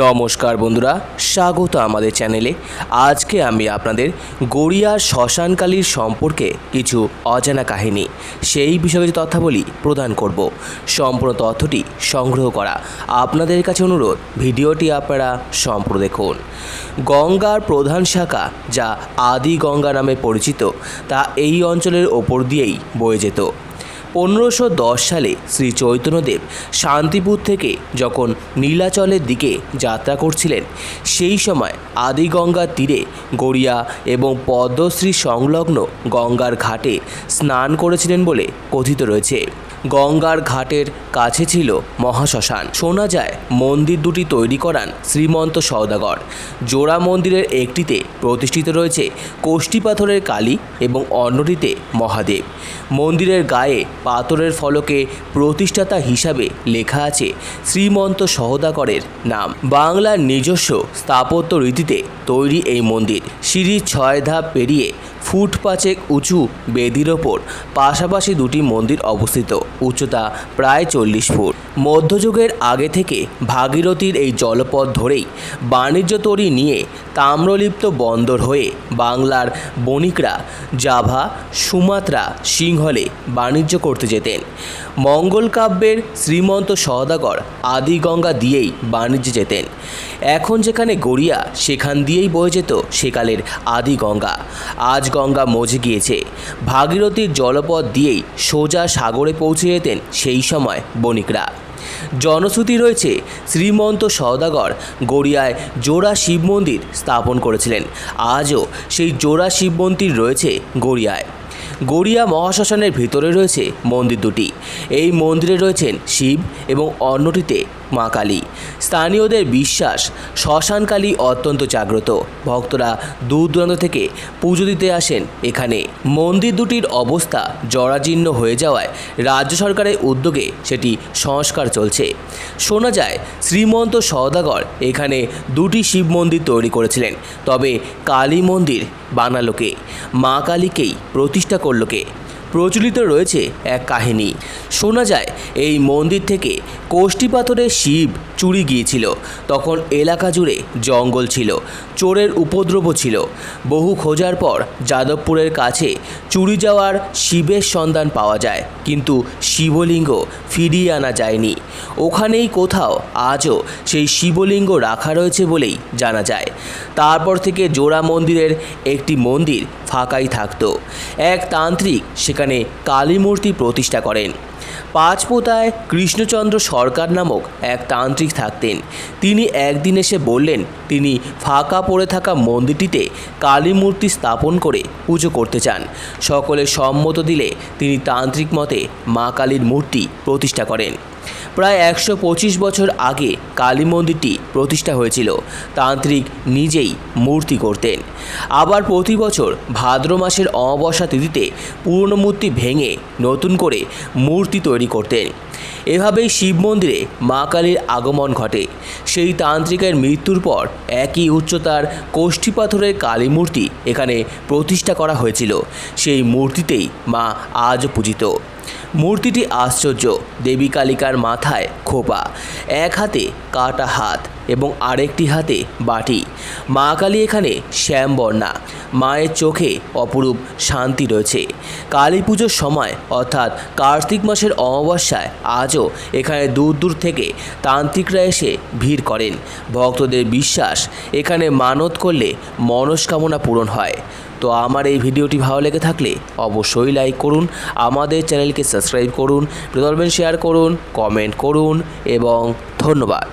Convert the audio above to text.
নমস্কার বন্ধুরা, স্বাগত আমাদের চ্যানেলে। আজকে আমি আপনাদের গড়িয়ার শ্মশানকালীর সম্পর্কে কিছু অজানা কাহিনী, সেই বিষয়ে কিছু তথ্যাবলী প্রদান করব। সম্পূর্ণ তথ্যটি সংগ্রহ করা আপনাদের কাছে অনুরোধ, ভিডিওটি আপনারা সম্পূর্ণ দেখুন। গঙ্গার প্রধান শাখা, যা আদি গঙ্গা নামে পরিচিত, তা এই অঞ্চলের ওপর দিয়েই বয়ে যেত। পনেরোশো সালে শ্রী চৈতন্যদেব শান্তিপুর থেকে যখন নীলাচলের দিকে যাত্রা করছিলেন, সেই সময় আদিগঙ্গার তীরে গড়িয়া এবং পদ্মশ্রী সংলগ্ন গঙ্গার ঘাটে স্নান করেছিলেন বলে কথিত রয়েছে। গঙ্গার ঘাটের কাছে ছিল মহাশ্মশান। শোনা যায়, মন্দির দুটি তৈরি করান শ্রীমন্ত সওদাগর। জোড়া মন্দিরের একটিতে প্রতিষ্ঠিত রয়েছে কোষ্ঠী পাথরের কালী এবং অন্যটিতে মহাদেব। মন্দিরের গায়ে পাথরের ফলকে প্রতিষ্ঠাতা হিসাবে লেখা আছে শ্রীমন্ত সহদাগরের নাম। বাংলার নিজস্ব স্থাপত্য রীতিতে তৈরি এই মন্দির। সিঁড়ির ছয় ধাপ পেরিয়ে ফুট পাঁচেক উঁচু বেদির ওপর পাশাপাশি দুটি মন্দির অবস্থিত। উচ্চতা প্রায় চল্লিশ ফুট। মধ্যযুগের আগে থেকে ভাগীরথীর এই জলপথ ধরেই বাণিজ্য তরী নিয়ে তাম্রলিপ্ত বন্দর হয়ে বাংলার বণিকরা জাভা, সুমাত্রা, সিংহলে বাণিজ্য করতে যেতেন। মঙ্গল কাব্যের শ্রীমন্ত সহদাগর আদিগঙ্গা দিয়েই বাণিজ্যে যেতেন। এখন যেখানে গড়িয়া সেখান দিয়েই বয়ে যেত সেকালের আদি গঙ্গা আজ গঙ্গা মজে গিয়েছে। ভাগীরথীর জলপথ দিয়েই সোজা সাগরে পৌঁছে যেতেন সেই সময় বণিকরা। জনশ্রুতি রয়েছে, শ্রীমন্ত সওদাগর গড়িয়ায় জোড়া শিব মন্দির স্থাপন করেছিলেন। আজও সেই জোড়া শিব মন্দির রয়েছে গড়িয়ায়। গড়িয়া মহাশ্মশানের ভিতরে রয়েছে মন্দির দুটি। এই মন্দিরে রয়েছেন শিব এবং অন্যটিতে মা কালী। স্থানীয়দের বিশ্বাস শ্মশানকালী অত্যন্ত জাগ্রত। ভক্তরা দূর দূরান্ত থেকে পুজো দিতে আসেন এখানে। মন্দির দুটির অবস্থা জরাজীর্ণ হয়ে যাওয়ায় রাজ্য সরকারের উদ্যোগে সেটি সংস্কার চলছে। শোনা যায়, শ্রীমন্ত সওদাগর এখানে দুটি শিব মন্দির তৈরি করেছিলেন। তবে কালী মন্দির বানালোকে মা কালীকেই প্রতিষ্ঠা করল কে? প্রচলিত রয়েছে এক কাহিনী। শোনা যায় এই মন্দির থেকে কোষ্ঠী পাথরের শিব চুরি গিয়েছিল। তখন এলাকা জুড়ে জঙ্গল ছিল, চোরের উপদ্রব ছিল। বহু খোঁজার পর যাদবপুরের কাছে চুরি যাওয়ার শিবের সন্ধান পাওয়া যায়, কিন্তু শিবলিঙ্গ ফিরিয়ে আনা যায়নি। ওখানেই কোথাও আজও সেই শিবলিঙ্গ রাখা রয়েছে বলেই জানা যায়। তারপর থেকে জোড়া মন্দিরের একটি মন্দির ফাঁকাই থাকতো। এক তান্ত্রিক সেখানে কালী মূর্তি প্রতিষ্ঠা করেন। পাঁচপোতায় কৃষ্ণচন্দ্র সরকার নামক এক তান্ত্রিক থাকতেন। তিনি একদিন এসে বললেন, তিনি ফাঁকা পড়ে থাকা মন্দিরটিতে কালী মূর্তি স্থাপন করে পুজো করতে চান। সকলে সম্মত দিলে তিনি তান্ত্রিক মতে মা কালীর মূর্তি প্রতিষ্ঠা করেন। প্রায় একশো পঁচিশ বছর আগে কালী মন্দিরটি প্রতিষ্ঠা হয়েছিল। তান্ত্রিক নিজেই মূর্তি করতেন আবার প্রতি বছর ভাদ্র মাসের অমাবস্যা তিথিতে পুরনো মূর্তি ভেঙে নতুন করে মূর্তি তৈরি করতেন। এভাবেই শিব মন্দিরে মা কালীর আগমন ঘটে। সেই তান্ত্রিকের মৃত্যুর পর একই উচ্চতার কোষ্ঠী পাথরের কালী মূর্তি এখানে প্রতিষ্ঠা করা হয়েছিল। সেই মূর্তিতেই মা আজ পূজিত। মূর্তিটি আশ্চর্য, দেবী কালিকার মাথায় খোপা, এক হাতে কাটা হাত এবং আরেকটি হাতে বাটি। মা কালী এখানে শ্যামবর্ণা। মায়ের চোখে অপরূপ শান্তি রয়েছে। কালী পুজোর সময়, অর্থাৎ কার্তিক মাসের অমাবস্যায়, আজও এখানে দূর দূর থেকে তান্ত্রিকরা এসে ভিড় করেন। ভক্তদের বিশ্বাস, এখানে মানত করলে মনস্কামনা পূরণ হয়। তো আমার এই ভিডিওটি ভালো লেগে থাকলে অবশ্যই লাইক করুন, আমাদের চ্যানেলকে সাবস্ক্রাইব করুন প্রদর্বেন শেয়ার করুন কমেন্ট করুন, এবং ধন্যবাদ।